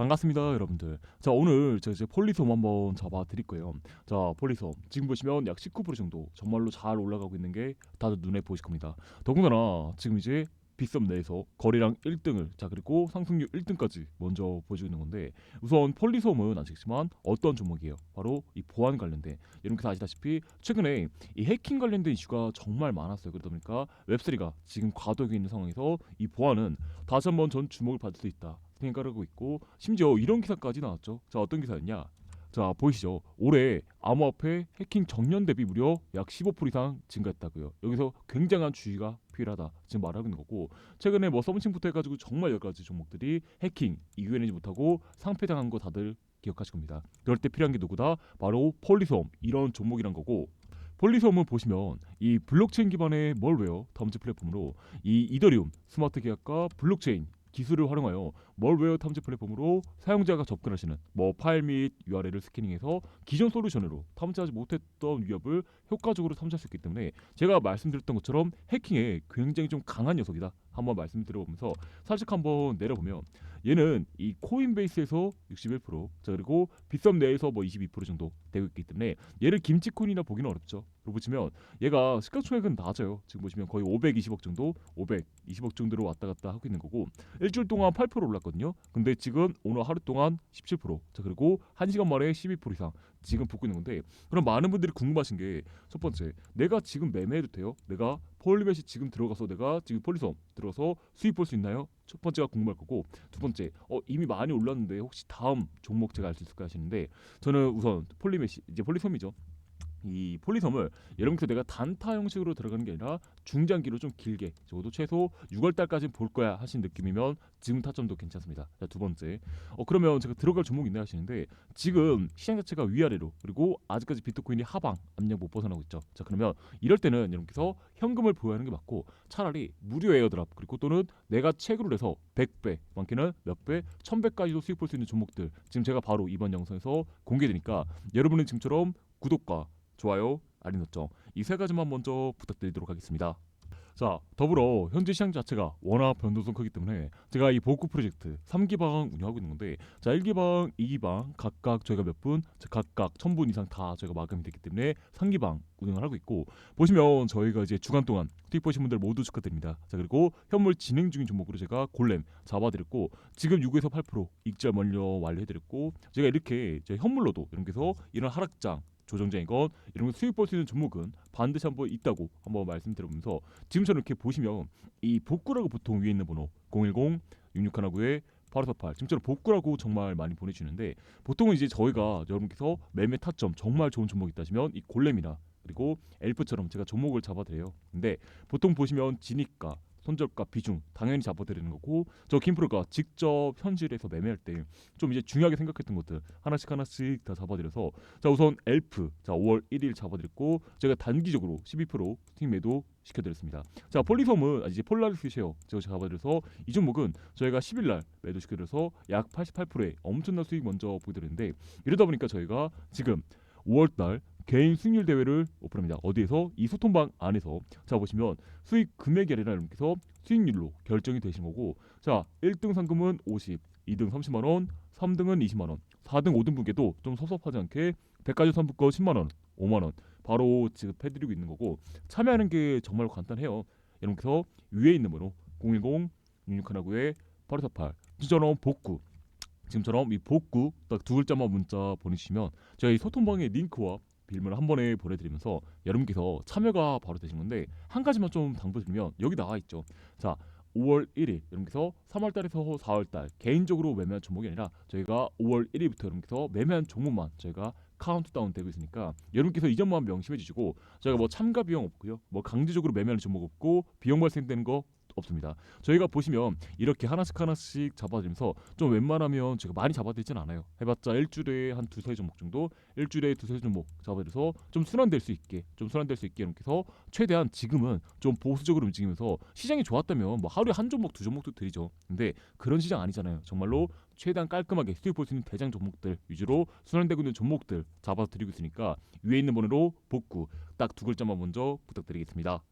반갑습니다, 여러분들. 자, 오늘 제가 이제 폴리솜 한번 잡아 드릴 거예요. 자, 폴리솜. 지금 보시면 약 19% 정도 정말로 잘 올라가고 있는 게 다들 눈에 보이실 겁니다. 더군다나 지금 이제 빗썸 내에서 거래량 1등을 자 그리고 상승률 1등까지 먼저 보여주고 있는 건데 우선 폴리솜은 아시겠지만 어떤 종목이에요? 바로 이 보안 관련된 여러분께서 아시다시피 최근에 이 해킹 관련된 이슈가 정말 많았어요. 그러다 보니까 웹3가 지금 과도기에 있는 상황에서 이 보안은 다시 한번 전 주목을 받을 수 있다 생각을 하고 있고 심지어 이런 기사까지 나왔죠. 자 어떤 기사였냐? 자 보이시죠? 올해 암호화폐 해킹 정년 대비 무려 약 15% 이상 증가했다고요. 여기서 굉장한 주의가 필요하다 지금 말하고 있는 거고 최근에 뭐 서브칭부터 해가지고 정말 여러 가지 종목들이 해킹 이겨내지 못하고 상패당한 거 다들 기억하실 겁니다. 그럴 때 필요한 게 누구다? 바로 폴리솜 이런 종목이란 거고 폴리솜을 보시면 이 블록체인 기반의 멀웨어 탐지 플랫폼으로 이 이더리움 스마트 계약과 블록체인 기술을 활용하여 멀웨어 탐지 플랫폼으로 사용자가 접근하시는 뭐 파일 및 URL을 스캐닝해서 기존 솔루션으로 탐지하지 못했던 위협을 효과적으로 탐지할 수 있기 때문에 제가 말씀드렸던 것처럼 해킹에 굉장히 좀 강한 녀석이다. 한번 말씀드려보면서 살짝 한번 내려보면 얘는 이 코인베이스에서 61%, 자 그리고 빗썸 내에서 뭐 22% 정도 되고 있기 때문에 얘를 김치코인이나 보기는 어렵죠. 그리고 보시면 얘가 시가총액은 낮아요. 지금 보시면 거의 520억 정도, 520억 정도로 왔다 갔다 하고 있는 거고 일주일 동안 8% 올랐거든요. 근데 지금 오늘 하루 동안 17%. 자 그리고 한 시간 만에 12% 이상 지금 붙고 있는 건데 그럼 많은 분들이 궁금하신 게 첫 번째 내가 지금 매매해도 돼요? 내가 폴리멧이 지금 들어가서 내가 지금 폴리솜 들어가서 수입 볼 수 있나요? 첫 번째가 궁금할 거고 두 번째 어 이미 많이 올랐는데 혹시 다음 종목 제가 알 수 있을까 하시는데 저는 우선 폴리멧이 이제 폴리섬이죠 이 폴리섬을 여러분께서 내가 단타 형식으로 들어가는 게 아니라 중장기로 좀 길게 적어도 최소 6월 달까지 볼 거야 하신 느낌이면 지금 타점도 괜찮습니다. 자, 두 번째. 어 그러면 제가 들어갈 종목 있나 하시는데 지금 시장 자체가 위아래로 그리고 아직까지 비트코인이 하방 압력 못 벗어나고 있죠. 자, 그러면 이럴 때는 여러분께서 현금을 보유하는 게 맞고 차라리 무료 에어드랍 그리고 또는 내가 책으로 내서 100배 많게는 몇 배, 1000배까지도 수익 볼 수 있는 종목들 지금 제가 바로 이번 영상에서 공개되니까 여러분은 지금처럼 구독과 좋아요, 알림 설정 이 세 가지만 먼저 부탁드리도록 하겠습니다. 자, 더불어 현재 시장 자체가 워낙 변동성 크기 때문에 제가 이 복구 프로젝트 3기 방 운영하고 있는 건데 자, 1기 방, 2기 방 각각 저희가 몇 분, 자, 각각 1000분 이상 다 저희가 마감이 됐기 때문에 3기 방 운영을 하고 있고 보시면 저희가 이제 주간 동안 투입 보신 분들 모두 축하드립니다. 자, 그리고 현물 진행 중인 종목으로 제가 골렘 잡아 드렸고 지금 6에서 8% 익절 완료 완료해 드렸고 제가 이렇게 제 현물로도 이렇게 해서 이런 하락장 조정장인 건 이런 거 수익 볼 수 있는 종목은 반드시 한번 있다고 한번 말씀드려보면서 지금처럼 이렇게 보시면 이 복구라고 보통 위에 있는 번호 010 6619에 8548 지금처럼 복구라고 정말 많이 보내주시는데 보통은 이제 저희가 여러분께서 매매 타점 정말 좋은 종목 있다 하시면 이 골렘이나 그리고 엘프처럼 제가 종목을 잡아드려요. 근데 보통 보시면 지니까 손절가 비중 당연히 잡아드리는 거고 저 김프로가 직접 현실에서 매매할 때 좀 이제 중요하게 생각했던 것들 하나씩 하나씩 다 잡아드려서 자 우선 엘프 자 5월 1일 잡아드렸고 제가 단기적으로 12% 스틱 매도 시켜드렸습니다. 자 폴리섬은 아, 이제 폴라리스 쉐어 제가 잡아드려서 이 종목은 저희가 10일 날 매도 시켜드려서 약 88%의 엄청난 수익 먼저 보여드렸는데 이러다 보니까 저희가 지금 5월 달 개인 수익률 대회를 오픈합니다. 어디에서 이 소통방 안에서 자 보시면 수익 금액이 아니라 여러분께서 수익률로 결정이 되신 거고 자 1등 상금은 50, 2등 30만 원, 3등은 20만 원, 4등 5등 분께도 좀 섭섭하지 않게 백화점 상품권 10만 원, 5만 원 바로 지급해드리고 있는 거고 참여하는 게 정말 간단해요. 여러분께서 위에 있는 번호 010 6619에 848 진짜로 복구 지금처럼 이 복구 딱 두 글자만 문자 보내주시면 저희 소통방의 링크와 빌미를 한 번에 보내드리면서 여러분께서 참여가 바로 되신 건데 한 가지만 좀 당부드리면 여기 나와 있죠. 자 5월 1일 여러분께서 3월 달에서 4월 달 개인적으로 매매한 종목이 아니라 저희가 5월 1일부터 여러분께서 매매한 종목만 저희가 카운트다운 되고 있으니까 여러분께서 이 점만 명심해 주시고 저희가 뭐 참가 비용 없고요. 뭐 강제적으로 매매하는 종목 없고 비용 발생되는 거 없습니다. 저희가 보시면 이렇게 하나씩 하나씩 잡아드리면서 좀 웬만하면 제가 많이 잡아드리진 않아요. 해봤자 일주일에 한 두세 종목 정도, 일주일에 두세 종목 잡아드려서 좀 순환될 수 있게, 좀 순환될 수 있게 이렇게 해서 최대한 지금은 좀 보수적으로 움직이면서 시장이 좋았다면 뭐 하루에 한 종목, 두 종목도 드리죠. 근데 그런 시장 아니잖아요. 정말로 최대한 깔끔하게 수익 볼 수 있는 대장 종목들 위주로 순환되고 있는 종목들 잡아드리고 있으니까 위에 있는 번호로 복구 딱 두 글자만 먼저 부탁드리겠습니다.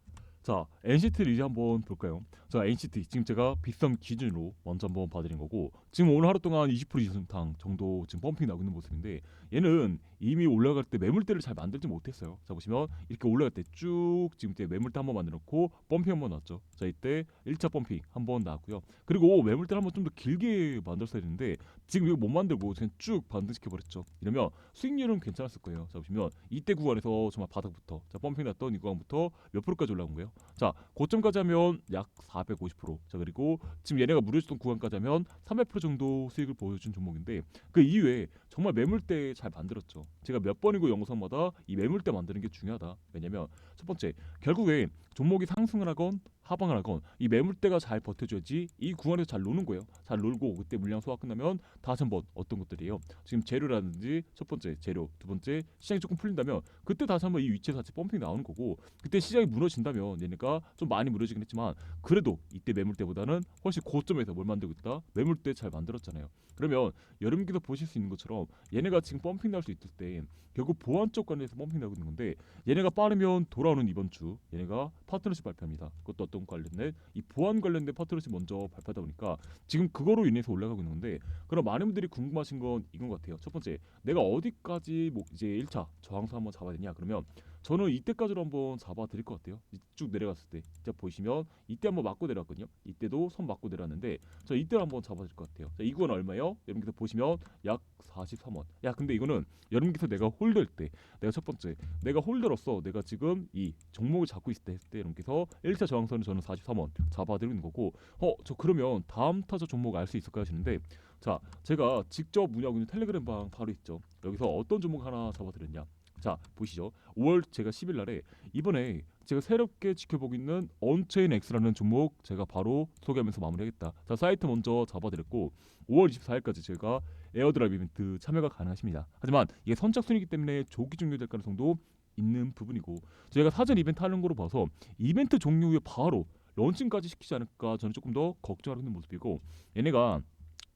자 NCT를 이제 한번 볼까요? 자 NCT 지금 제가 비썸 기준으로 먼저 한번 봐드린 거고 지금 오늘 하루 동안 20% 이상 정도 지금 펌핑 나고 있는 모습인데 얘는 이미 올라갈 때 매물대를 잘 만들지 못했어요. 자 보시면 이렇게 올라갈 때 쭉 지금 때 매물대 한번 만들어놓고 펌핑 한번 났죠. 자 이때 1차 펌핑 한번 나왔고요. 그리고 매물대 한번 좀 더 길게 만들었어야 되는데 지금 이거 못 만들고 그냥 쭉 반등시켜 버렸죠. 이러면 수익률은 괜찮았을 거예요. 자 보시면 이때 구간에서 정말 바닥부터 자 펌핑 났던 이 구간부터 몇 프로까지 올라온 거예요. 자 고점까지 하면 약 450%. 자 그리고 지금 얘네가 무료줬던 구간까지 하면 300% 정도 수익을 보여준 종목인데 그 이후에 정말 매물대 잘 만들었죠. 제가 몇 번이고 영상마다 이 매물대 만드는 게 중요하다. 왜냐면 첫 번째 결국에 종목이 상승을 하건 하방을 하건 이 매물대가 잘 버텨줘야지 이 구간에서 잘 노는 거예요. 잘 놀고 그때 물량 소화 끝나면 다시 한번 어떤 것들이에요. 지금 재료라든지 첫 번째 재료, 두 번째 시장이 조금 풀린다면 그때 다시 한번 이 위치에서 같이 펌핑 나오는 거고 그때 시장이 무너진다면 얘네가 좀 많이 무너지긴 했지만 그래도 이때 매물대보다는 훨씬 고점에서 뭘 만들고 있다. 매물대 잘 만들었잖아요. 그러면 여름기도 보실 수 있는 것처럼 얘네가 지금 펌핑 날 수 있을 때 결국 보안 쪽 관련해서 펌핑 나고 있는 건데 얘네가 빠르면 돌아오는 이번 주 얘네가 파트너십 발표합니다. 그것도 어떤 관련된 이 보안 관련된 파트너십 먼저 발표하다 보니까 지금 그거로 인해서 올라가고 있는 건데 그럼 많은 분들이 궁금하신 건 이건 것 같아요. 첫 번째 내가 어디까지 뭐 이제 1차 저항선 한번 잡아야 되냐 그러면 저는 이때까지로 한번 잡아 드릴 것 같아요. 이쭉 내려갔을 때 진짜 보시면 이때 한번 맞고 내려왔거든요. 이때도 선 맞고 내려왔는데 저 이때를 한번 잡아줄 것 같아요. 자, 이건 얼마요? 여러분께서 보시면 약 43원. 야 근데 이거는 여러분께서 내가 홀더일 때 내가 첫 번째 내가 홀더로서 내가 지금 이 종목을 잡고 있을 때, 했을 때 여러분께서 1차 저항선은 저는 43원 잡아드리는 거고 어 저 그러면 다음 타자 종목 알 수 있을까 하시는데 자 제가 직접 운영하고 있는 텔레그램 방 바로 있죠. 여기서 어떤 종목 하나 잡아드렸냐 자 보시죠. 5월 제가 10일 날에 이번에 제가 새롭게 지켜보고 있는 언체인 X라는 종목 제가 바로 소개하면서 마무리하겠다. 자 사이트 먼저 잡아드렸고 5월 24일까지 제가 에어드랍 이벤트 참여가 가능하십니다. 하지만 이게 선착순이기 때문에 조기 종료될 가능성도 있는 부분이고 저희가 사전 이벤트 하는 거로 봐서 이벤트 종료 후에 바로 런칭까지 시키지 않을까 저는 조금 더 걱정하고 있는 모습이고 얘네가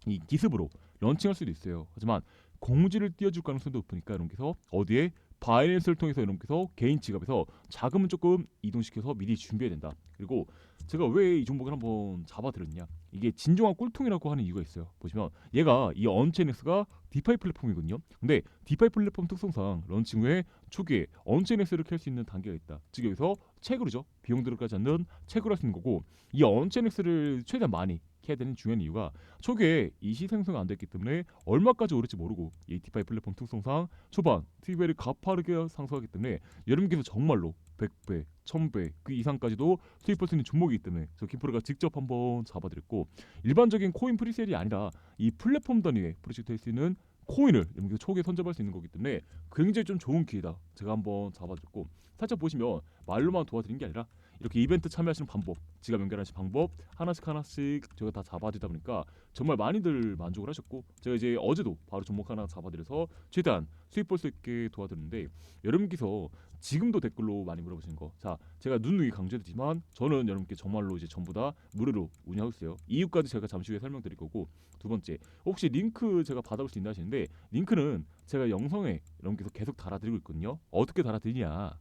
이 기습으로 런칭할 수도 있어요. 하지만 공지를 띄워줄 가능성도 높으니까 여러분께서 어디에 바이낸스를 통해서 여러분께서 개인 지갑에서 자금을 조금 이동시켜서 미리 준비해야 된다. 그리고 제가 왜 이 종목을 한번 잡아드렸냐? 이게 진정한 꿀통이라고 하는 이유가 있어요. 보시면 얘가 이 언체인엑스가 디파이 플랫폼이거든요. 근데 디파이 플랫폼 특성상 런칭 후에 초기에 언체인엑스를 켤수 있는 단계가 있다. 즉 여기서 채굴이죠. 비용 들어가지 않는 채굴할 수 있는 거고 이 언체인엑스를 최대한 많이 해야 되는 중요한 이유가 초기에 이 시 생성이 안 됐기 때문에 얼마까지 오를지 모르고 이 디파이 플랫폼 특성상 초반 트위벨이 가파르게 상승하기 때문에 여러분께서 정말로 100배, 1000배 그 이상까지도 수익할 수 있는 종목이기 때문에 저 김프로가 직접 한번 잡아드렸고 일반적인 코인 프리셀이 아니라 이 플랫폼 단위의 프로젝트 할수 있는 코인을 여러분께서 초기에 선점할 수 있는 거기 때문에 굉장히 좀 좋은 기회다. 제가 한번 잡아줬고 살짝 보시면 말로만 도와드린 게 아니라 이렇게 이벤트 참여하시는 방법, 지갑 연결하시는 방법 하나씩 하나씩 제가 다 잡아주다 보니까 정말 많이들 만족을 하셨고 제가 이제 어제도 바로 종목 하나 잡아드려서 최대한 수익 볼 수 있게 도와드렸는데 여러분께서 지금도 댓글로 많이 물어보시는 거. 자, 제가 누누이 강조했지만 저는 여러분께 정말로 이제 전부 다 무료로 운영하고 있어요. 이유까지 제가 잠시 후에 설명드릴 거고 두 번째 혹시 링크 제가 받아볼 수 있나 하시는데 링크는 제가 영상에 여러분께서 계속 달아드리고 있거든요. 어떻게 달아드리냐?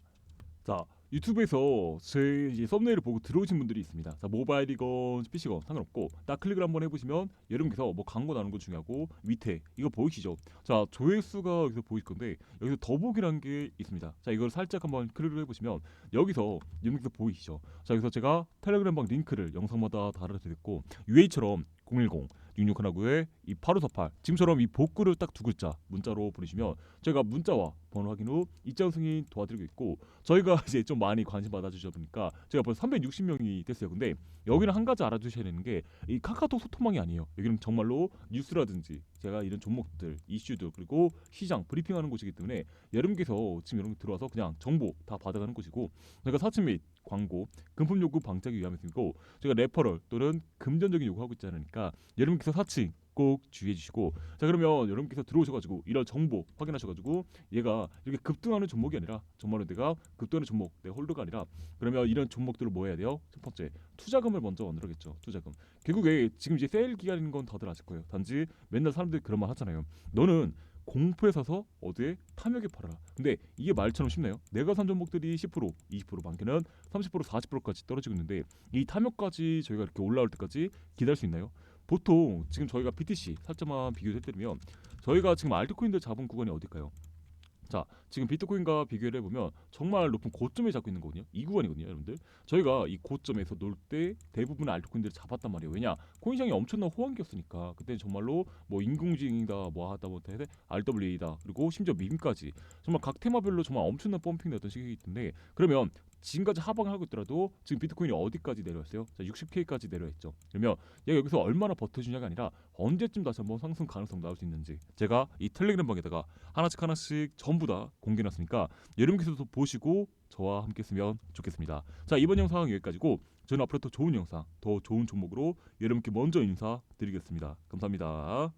자 유튜브에서 제 이제 썸네일을 보고 들어오신 분들이 있습니다. 자 모바일이건 PC건 상관없고 딱 클릭을 한번 해보시면 여러분께서 뭐 광고 나오는 거 중요하고 밑에 이거 보이시죠? 자 조회수가 여기서 보일 건데 여기서 더보기라는 게 있습니다. 자 이걸 살짝 한번 클릭을 해보시면 여기서 여러분께서 보이시죠? 자 여기서 제가 텔레그램 방 링크를 영상마다 달아드렸고 UA처럼 010 6619에 이8548 지금처럼 이 복구를 딱 두 글자 문자로 보내시면 제가 문자와 번호 확인 후 입장 승인 도와드리고 있고 저희가 이제 좀 많이 관심 받아주셔 보니까 제가 벌써 360명이 됐어요. 근데 여기는 한 가지 알아두셔야 되는 게 이 카카오톡 소통망이 아니에요. 여기는 정말로 뉴스라든지 제가 이런 종목들, 이슈들 그리고 시장 브리핑하는 곳이기 때문에 여러분께서 지금 여러분 들어와서 그냥 정보 다 받아가는 곳이고 제가 사칭 및 광고, 금품 요구 방지하기 위함이고 제가 레퍼럴 또는 금전적인 요구하고 있지 않으니까 여러분께서 사칭 꼭 주의해 주시고 자 그러면 여러분께서 들어오셔가지고 이런 정보 확인하셔가지고 얘가 이렇게 급등하는 종목이 아니라 정말로 내가 급등하는 종목 내 홀더가 아니라 그러면 이런 종목들을 뭐 해야 돼요? 첫 번째 투자금을 먼저 만들어야겠죠 투자금. 결국에 지금 이제 세일 기간인 건 다들 아실 거예요. 단지 맨날 사람들이 그런 말 하잖아요. 너는 공포에 사서 어디에 탐욕에 팔아라. 근데 이게 말처럼 쉽나요? 내가 산 종목들이 10%, 20% 많게는 30%, 40%까지 떨어지고 있는데 이 탐욕까지 저희가 이렇게 올라올 때까지 기다릴 수 있나요? 보통 지금 저희가 BTC 살짝만 비교해드리면 저희가 지금 알트코인들 잡은 구간이 어딜까요? 자 지금 비트코인과 비교를 해보면 정말 높은 고점에 잡고 있는 거거든요. 이 구간이거든요 여러분들. 저희가 이 고점에서 놀 때 대부분의 알트코인들을 잡았단 말이에요. 왜냐? 코인 시장이 엄청난 호황기였으니까. 그때는 정말로 뭐 인공지능이다 뭐 하다 못해 RWA다 그리고 심지어 밈까지. 정말 각 테마별로 정말 엄청난 펌핑 됐던 시기이기 때문에 그러면 지금까지 하방을 하고 있더라도 지금 비트코인이 어디까지 내려왔어요? 자 60K까지 내려왔죠 그러면 얘가 여기서 얼마나 버텨주냐가 아니라 언제쯤 다시 한번 상승 가능성 나올 수 있는지 제가 이 텔레그램 방에다가 하나씩 하나씩 전부 다 공개해놨으니까 여러분께서도 보시고 저와 함께 했으면 좋겠습니다. 자 이번 영상은 여기까지고 저는 앞으로 더 좋은 영상, 더 좋은 종목으로 여러분께 먼저 인사드리겠습니다. 감사합니다.